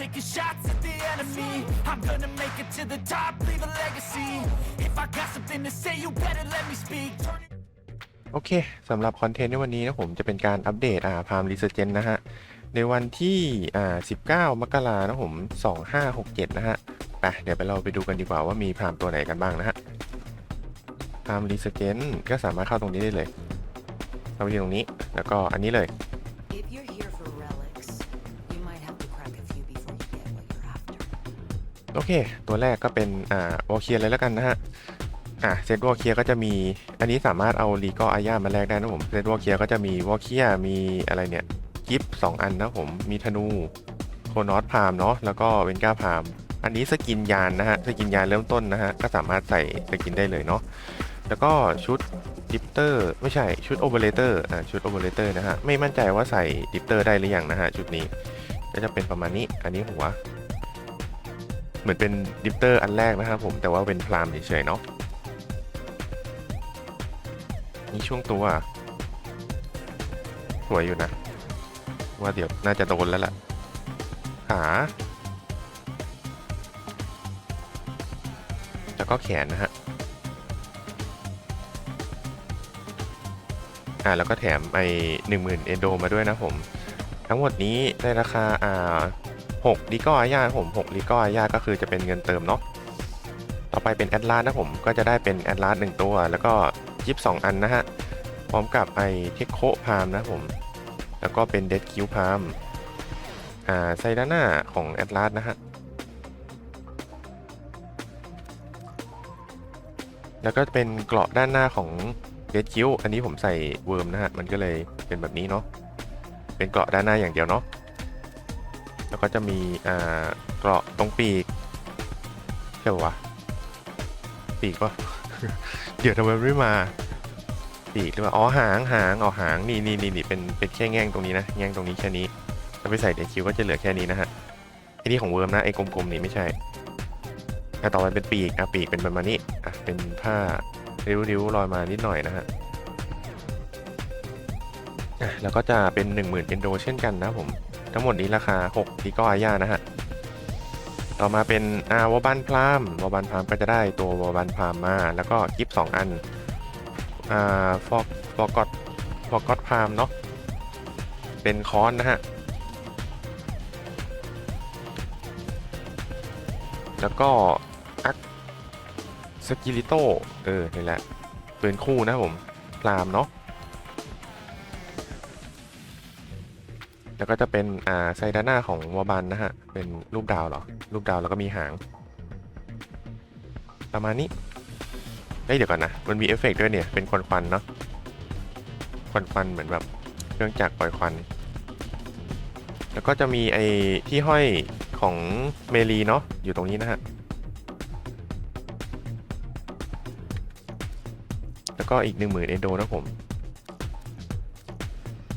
taking shots at the enemy. I'm gonna make it to the top, leave a legacy. If I got something to say, you better let me speak. โอเคสำหรับคอนเทนต์ในวันนี้นะผมจะเป็นการอัปเดตอ่าพามรีเซเจนนะฮะ ในวันที่อ่า19 มกรานะผม 2567 นะฮะไปเดี๋ยวไปเราไปดูกันดีกว่าว่ามีพามตัวไหนกันบ้างนะฮะพามรีเซเจนก็สามารถเข้าตรงนี้ได้เลยเข้าไปที่ตรงนี้แล้วก็อันนี้เลย โอเค ตัวแรกก็เป็นอ่าวอลเคียเลยแล้วกันนะฮะอะเซตวอลเคียก็จะมี อันนี้สามารถเอาลีก็อาญามาแลกได้นะผมเซตวอลเคียก็จะมีวอลเคียมีอะไรเนี่ยกิฟสองอันนะผมมีธนูโคนอสพามเนาะแล้วก็เวนก้าพาม อันนี้สกินยานนะฮะสกินยานเริ่มต้นนะฮะก็สามารถใส่สกินได้เลยเนาะแล้วก็ชุดดิปเตอร์ไม่ใช่ชุดโอเปอเรเตอร์อ่าชุดโอเปอเรเตอร์นะฮะไม่มั่นใจว่าใส่ดิปเตอร์ได้หรือยังนะฮะชุดนี้ก็จะเป็นประมาณนี้อันนี้หัว เหมือนเป็นดิปเตอร์อันแรกนะครับผมแต่ว่าเป็นพรามเฉยๆเนาะนี่ช่วงตัว สวยอยู่นะ ว่าเดี๋ยวน่าจะโดนแล้วล่ะ ขาแล้วก็แขนนะฮะ อ่าแล้วก็แถมไอ้หนึ่งหมื่นเอนโดมาด้วยนะผม ทั้งหมดนี้ในราคาอ่า หกลิกออาญาผมหกลิกออาญาก็คือจะเป็นเงินเติมเนาะต่อไปเป็นแอดลาสนะผมก็จะได้เป็นแอดลาสหนึ่งตัว แล้วก็ยิบสองอันนะฮะพร้อมกับไอเทคโคพามนะผมแล้วก็เป็นเดดคิวพามอ่าไซด้านหน้าของแอดลาสนะฮะแล้วก็เป็นเกราะด้านหน้าของเดดคิวอันนี้ผมใส่เวิร์มนะฮะมันก็เลยเป็นแบบนี้เนาะเป็นเกราะด้านหน้าอย่างเดียวเนาะ แล้วก็จะมีอ่าเกราะตรงปีกใช่ปะวะปีกวะเดี๋ยวทำไมไม่มา ปีกหรือว่าอ๋อหางหางอ๋อหางนี่นี่นี่นี่เป็นเป็นแค่แง่งตรงนี้นะแง่งตรงนี้แค่นี้ถ้าไปใส่เดคิวก็จะเหลือแค่นี้นะฮะไอ้นี่ของเวิร์มนะไอ้กลมๆนี่ไม่ใช่อะต่อไปเป็นปีกอะปีกเป็นประมาณนี้อะเป็นผ้าริ้วๆลอยมานิดหน่อยนะฮะอะแล้วก็จะเป็น 10,000เอนโดเช่นกันนะผม ทั้งหมดนี้ราคา6ดีก็อาญานะฮะ ต่อมาเป็นอาวบันพรามวบันพรามก็จะได้ตัววบันพรามมา แล้วก็กิฟสองอันอ่าฟอกฟอกอตฟอกอตพรามเนาะ เป็นคอนนะฮะ แล้วก็อักสกิลิโตเออ นี่แหละปืนคู่นะผมพรามเนาะ แล้วก็จะเป็นอ่าไซด้านหน้าของวอบันนะฮะ เป็นรูปดาวหรอ รูปดาวแล้วก็มีหาง ประมาณนี้เฮ้ยเดี๋ยวก่อนนะ มันมีเอฟเฟกต์ด้วยเนี่ย เป็นควันควันเนาะ ควันควันเหมือนแบบเครื่องจักรปล่อยควัน แล้วก็จะมีไอ้ที่ห้อยของเมลีเนาะ อยู่ตรงนี้นะฮะ แล้วก็อีก 10,000เอโดนะผม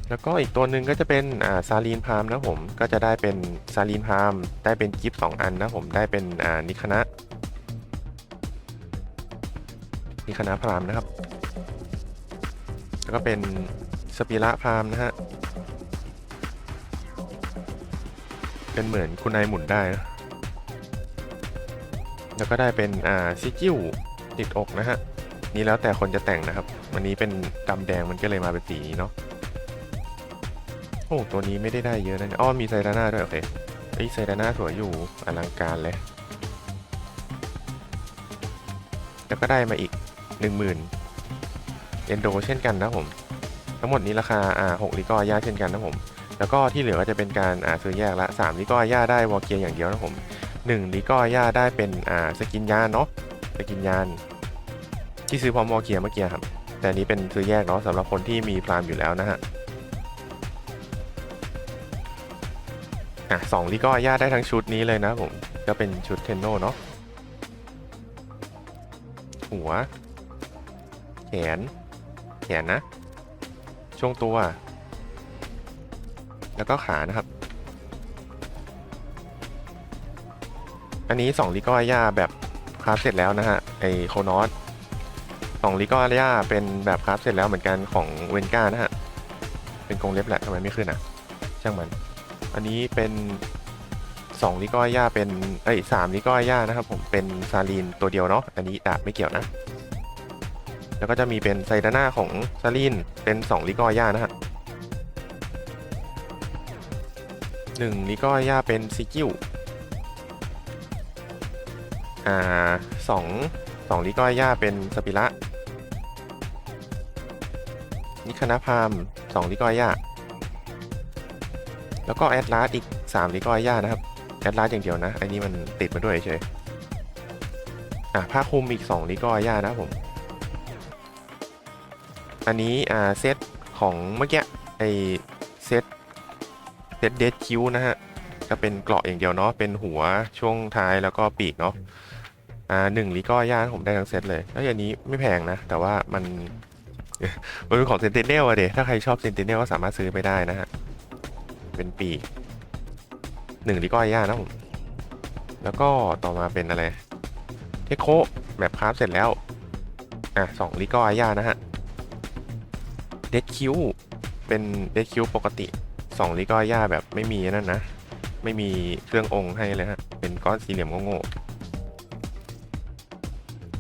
แล้วก็อีกตัวหนึ่งก็จะเป็นอ่าซาลีนพามนะผมก็จะได้เป็นซาลีนพามได้เป็นกิฟต์สองอันนะผมได้เป็นอ่านิคนะนิคนะพรามนะครับ แล้วก็เป็นสปิระพรามนะฮะเป็นเหมือนคุณนายหมุนได้นะแล้วก็ได้เป็นอ่าซิจิวติดอกนะฮะนี่แล้วแต่คนจะแต่งนะครับ วันนี้เป็นดำแดงมันก็เลยมาเป็นสีนี้เนาะ โอ้ตัวนี้ไม่ได้ได้เยอะนะเนี่ยอ้อมีไซดาน่าด้วยโอเคเอ้ไซดาน่าสวยอยู่อลังการเลย แล้วก็ได้มาอีก 10,000เอนโดเช่นกันนะผม ทั้งหมดนี้ราคาอ่า6ลิกออาญาเช่นกันนะผม แล้วก็ที่เหลือก็จะเป็นการอ่าซื้อแยกละ3ลิกออาญาได้วอลเกียอย่างเดียวนะผม1ลิกออาญาได้เป็นอ่าสกินยานเนาะสกินยานที่ซื้อพร้อมวอลเกียเมื่อกี้ครับแต่อันนี้เป็นซื้อแยกเนาะสำหรับคนที่มีพรามอยู่แล้วนะฮะ อะสองลิก็อาญาได้ทั้งชุดนี้เลยนะผม ก็เป็นชุดเทนโนเนาะหัว แขน แขนนะ ช่วงตัว แล้วก็ขานะครับ อันนี้2ลิกอาญาแบบคราฟเสร็จแล้วนะฮะ ไอโคนอสสองลิกอาญาเป็นแบบคราฟเสร็จแล้วเหมือนกันของเวนก้านะฮะ เป็นกรงเล็บแหละทำไมไม่ขึ้นอะ ช่างมัน อันนี้เป็นสองลิก้อยาเป็นเอ้ยสามลิก้อยานะครับผมเป็นซาลีนตัวเดียวเนาะอันนี้ดาบไม่เกี่ยวนะ แล้วก็จะมีเป็นไซดาน่าของซาลีนเป็นสองลิก้อยานะฮะหนึ่งลิก้อยาเป็นซิกิวอ่าสองสองลิก้อยาเป็นสปิระนิคานาพามสองลิก้อยา แล้วก็แอดลาสอีกสามลิกอยานะครับแอดลาสอย่างเดียวนะ อันนี้มันติดมาด้วยเฉยอะผ้าคลุมอีก2ลิกอย่านะผม อันนี้อ่าเซตของเมื่อกี้ไอเซตเซตเดดคิวนะฮะก็เป็นเกราะอย่างเดียวเนาะเป็นหัวช่วงท้ายแล้วก็ปีกเนาะอ่าหนึ่งลิกอย่าผมได้ทั้งเซตเลย แล้วอย่างนี้ไม่แพงนะ แต่ว่ามันมันเป็นของเซนติเนลอะเดถ้าใครชอบเซนติเนลก็สามารถซื้อไปได้นะฮะ เป็นปีกหนึ่งลิก้อยย่านะผม แล้วก็ต่อมาเป็นอะไร เทโคแบบคราฟเสร็จแล้ว อะสองลิก้อยย่านะฮะ เดดคิวเป็นเดดคิวปกติสองลิก้อยย่าแบบไม่มีนั่นนะ ไม่มีเครื่ององค์ให้เลยฮะ เป็นก้อนสี่เหลี่ยมโง่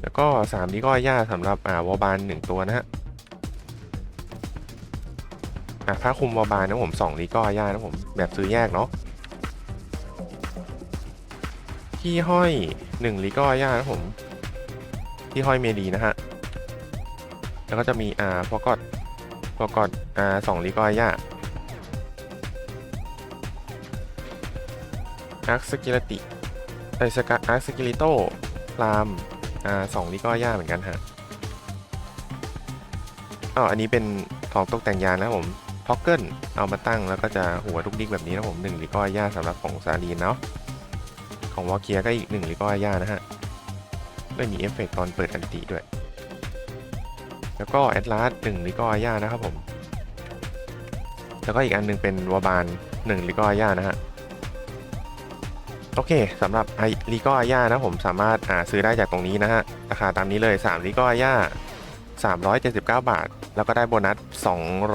แล้วก็สามลิก้อยย่าสำหรับอ่าวอลบานหนึ่งตัวนะฮะ อะผ้าคลุมวอลบานนะผมสองลิก้อยย่านะผมแบบซื้อแยกเนาะที่ห้อยหนึ่งลิกอย่านะผม ที่ห้อยเมดีนะฮะแล้วก็จะมีอ่าฟอกอดฟอกอดอ่าสองลิกอย่าอาร์คสกิลติไอสกาอาร์คสกิลิโตรามอ่าสองลิกอย่าเหมือนกันฮะอ๋ออันนี้เป็นของตกแต่งยานนะผม ท็อกเกิลเอามาตั้งแล้วก็จะหัวทุกดิกแบบนี้นะผมหนึ่งลิกอย่าสำหรับของซาลีนเนาะของวอลเกียก็อีกหนึ่งลิกอาย่านะฮะไม่มีเอฟเฟกต์ตอนเปิดอันติด้วย แล้วก็แอดลาสหนึ่งลิกอาย่านะครับผม แล้วก็อีกอันหนึงเป็นวอบานหนึ่งลิกอาย่านะฮะโอเคสำหรับไอลิกอย่านะผมสามารถหาซื้อได้จากตรงนี้นะฮะราคาตามนี้เลย3ลิกอาย่า379 บาท แล้วก็ได้โบนัส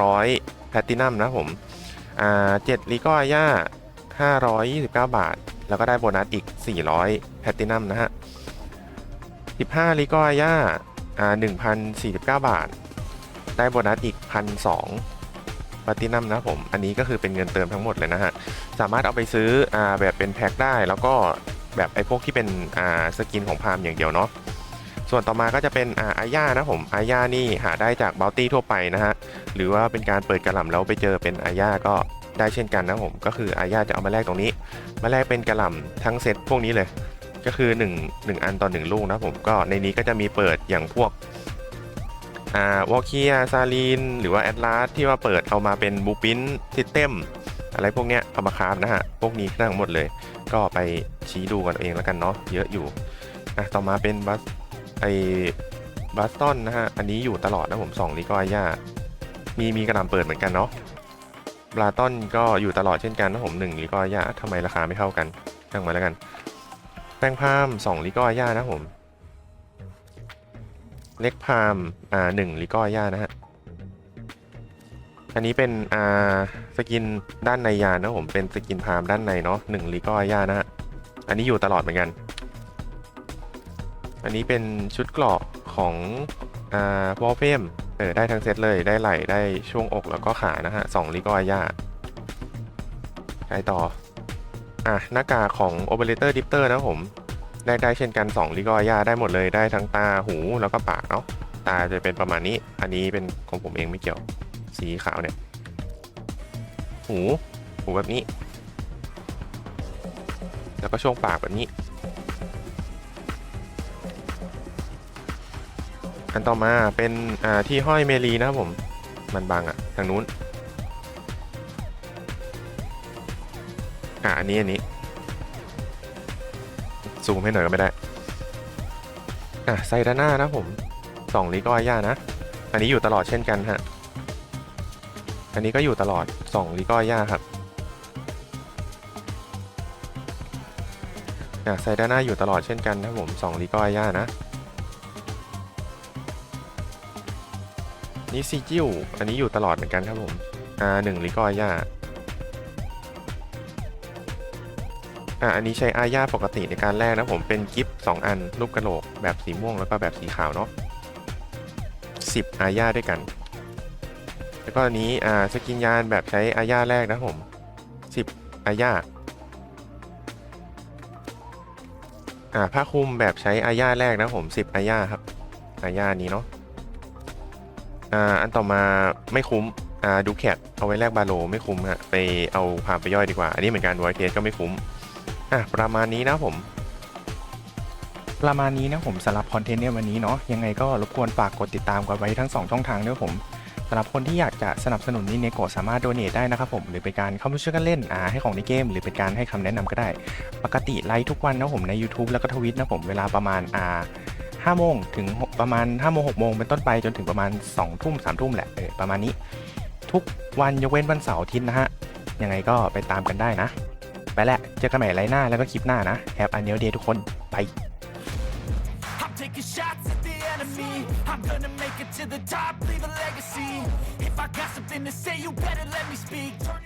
200 แพลตินัมนะผมอ่า7ลิกอาย่า529 บาท แล้วก็ได้โบนัสอีก 400แพลตินัมนะฮะ15ลิกอาย่าอ่า1,049 บาท ได้โบนัสอีก 1,200แพลตินัมนะผมอันนี้ก็คือเป็นเงินเติมทั้งหมดเลยนะฮะ สามารถเอาไปซื้ออ่าแบบเป็นแพ็คได้แล้วก็แบบไอ้พวกที่เป็นอ่าสกินของพามอย่างเดียวเนาะ ส่วนต่อมาก็จะเป็นอาอานะผมอาย่านี่หาได้จากบัลตี้ทั่วไปนะฮะหรือว่าเป็นการเปิดกระหล่ำแล้วไปเจอเป็นอาย่าก็ได้เช่นกันนะผมก็คืออาย่าจะเอามาแลกตรงนี้ มาแลกเป็นกระหล่ำทั้งเซตพวกนี้เลย ก็คือ 1 1 อันต่อ1ลูกนะผมก็ในนี้ก็จะมีเปิดอย่างพวกอ่าวอลเคียซาลีนหรือว่าแอตลาสที่ว่าเปิดเอามาเป็นบูปินซิสเต็มอะไรพวกเนี้ยเอามาคราฟนะฮะพวกนี้ทั้งหมดเลย ก็ไปชี้ดูกันเองแล้วกันเนาะเยอะอยู่อะต่อมาเป็นบัส ไอบัสตันนะฮะ อันนี้อยู่ตลอดนะผม2ลิกอย่ามีมีกระหล่ำเปิดเหมือนกันเนาะบราตันก็อยู่ตลอดเช่นกันนะผม1ลิกอย่าทำไมราคาไม่เท่ากันช่างมาแล้วกัน แป้งพาม2ลิกอย่านะผม เล็กพามอ่า1ลิกอย่านะฮะ อันนี้เป็นอ่าสกินด้านในยานนะผมเป็นสกินพามด้านในเนาะ1ลิกอย่านะฮะ อันนี้อยู่ตลอดเหมือนกัน อันนี้เป็นชุดเกราะของอ่าวอลเฟมเออได้ทั้งเซตเลยได้ไหล่ได้ช่วงอกแล้วก็ขานะฮะสองลิกอยาไปต่ออะหน้ากากของ Operator Dipter นะผมได้ได้เช่นกัน 2 ลิกอยาได้หมดเลยได้ทั้งตาหูแล้วก็ปากเนาะตาจะเป็นประมาณนี้ อันนี้เป็นของผมเองไม่เกี่ยว สีขาวเนี่ย หู หูแบบนี้ แล้วก็ช่วงปากแบบนี้ อันต่อมาเป็นอ่าที่ห้อยเมลีนะครับผม มันบังอะทางนู้น อ่าอันนี้อันนี้ ซูมให้หน่อยก็ไม่ได้ อะไซดาน่านะผมสองลิกอย่านะ อันนี้อยู่ตลอดเช่นกันฮะ อันนี้ก็อยู่ตลอดสองลิกอย่าครับอะไซดาน่าอยู่ตลอดเช่นกันนะผมสองลิกอย่านะ นี่ซีจิวอันนี้อยู่ตลอดเหมือนกันครับผม อ่าหนึ่งลิกอย่าอะอันนี้ใช้อาญาปกติในการแลกนะผม เป็นกิฟต์สองอัน รูปกระโหลก แบบสีม่วงแล้วก็แบบสีขาวเนาะสิบอาญาด้วยกัน แล้วก็อันนี้ อ่า สกินยานแบบใช้อาญาแรกนะผมสิบอาญาอ่าผ้าคลุมแบบใช้อาญาแรกนะผมสิบอาญาครับ อาญานี้เนาะ อ่าอันต่อมาไม่คุ้มอ่าดูแคทเอาไว้แลกบาโลไม่คุ้มฮะไปเอาพามไปย่อยดีกว่า อันนี้เหมือนกันไวเทสก็ไม่คุ้มอะประมาณนี้นะผมประมาณนี้นะผมสำหรับคอนเทนต์ในวันนี้เนาะยังไงก็รบกวนฝากกดติดตามกันไว้ทั้ง 2 ช่องทางด้วยผมสำหรับคนที่อยากจะสนับสนุนนิเนโกสามารถโดเน a ได้นะครับผม หรือเป็นการเข้ามาช่วยกันเล่นอ่าให้ของในเกม หรือเป็นการให้คำแนะนำก็ได้ ปกติไลฟ์ทุกวันนะผมใน YouTube แล้วก็ทวิตนะผมเวลาประมาณอ่า 5โมงถึงประมาณ5โมง6โมงเป็นต้นไปจนถึงประมาณ2ทุ่ม3ทุ่มแหละเออประมาณนี้ ทุกวันยกเว้นวันเสาร์อาทิตย์นะฮะ ยังไงก็ไปตามกันได้นะ ไปแหล้วเจอกันใหม่ไลฟ์หน้าแล้วก็คลิปหน้านะแฮปอันเนลเดย์ทุกคนไป taking shots at the enemy. I'm gonna make it to the top, leave a legacy. If I got something to say, you better let me speak. Turn